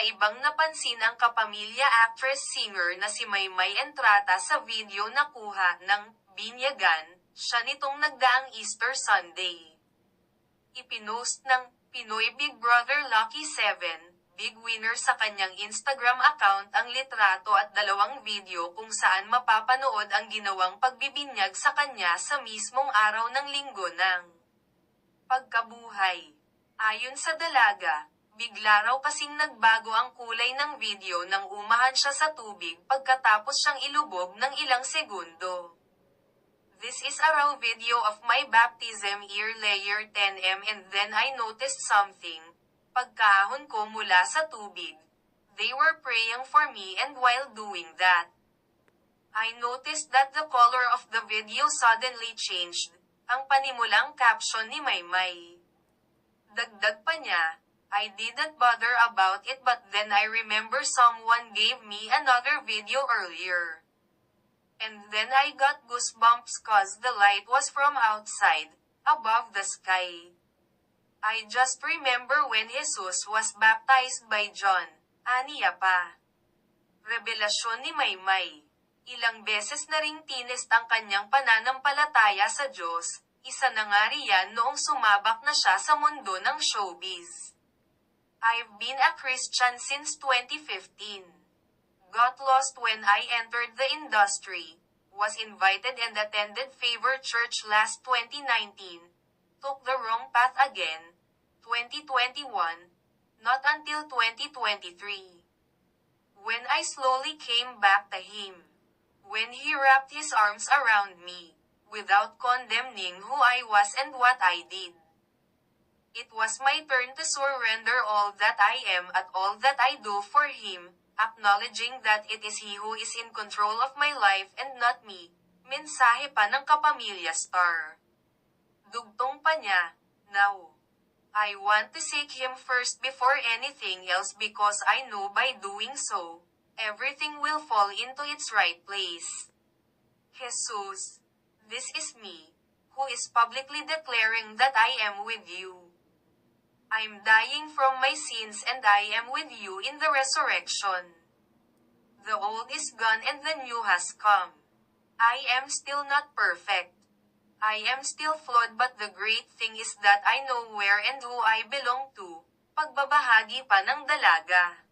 kakaibang napansin ang kapamilya actress-singer na si Maymay Entrata sa video na kuha ng binyagan siya nitong nagdaang Easter Sunday. Ipinost ng Pinoy Big Brother Lucky 7, big winner sa kanyang Instagram account ang litrato at dalawang video kung saan mapapanood ang ginawang pagbibinyag sa kanya sa mismong araw ng linggo ng pagkabuhay. Ayon sa dalaga, bigla raw kasing nagbago ang kulay ng video nang umahan siya sa tubig pagkatapos siyang ilubog ng ilang segundo. This is a raw video of my baptism ear layer 10M and then I noticed something. Pagkahon ko mula sa tubig, they were praying for me and while doing that, I noticed that the color of the video suddenly changed. Ang panimulang caption ni Maymay. Dagdag pa niya, I didn't bother about it but then I remember someone gave me another video earlier. And then I got goosebumps cause the light was from outside, above the sky. I just remember when Jesus was baptized by John, aniya pa. Revelasyon ni Maymay. Ilang beses na ring tinest ang kanyang pananampalataya sa Diyos, isa na nga riyan noong sumabak na siya sa mundo ng showbiz. I've been a Christian since 2015. Got lost when I entered the industry, was invited and attended Favor Church last 2019, took the wrong path again, 2021, not until 2023. When I slowly came back to Him, when He wrapped His arms around me, without condemning who I was and what I did. It was my turn to surrender all that I am at all that I do for Him, acknowledging that it is He who is in control of my life and not me. Mensahe pa ng kapamilya star. Dugtong pa niya, Now, I want to seek Him first before anything else because I know by doing so, everything will fall into its right place. Jesus, this is me, who is publicly declaring that I am with you. I'm dying from my sins and I am with you in the resurrection. The old is gone and the new has come. I am still not perfect. I am still flawed but the great thing is that I know where and who I belong to. Pagbabahagi pa ng dalaga.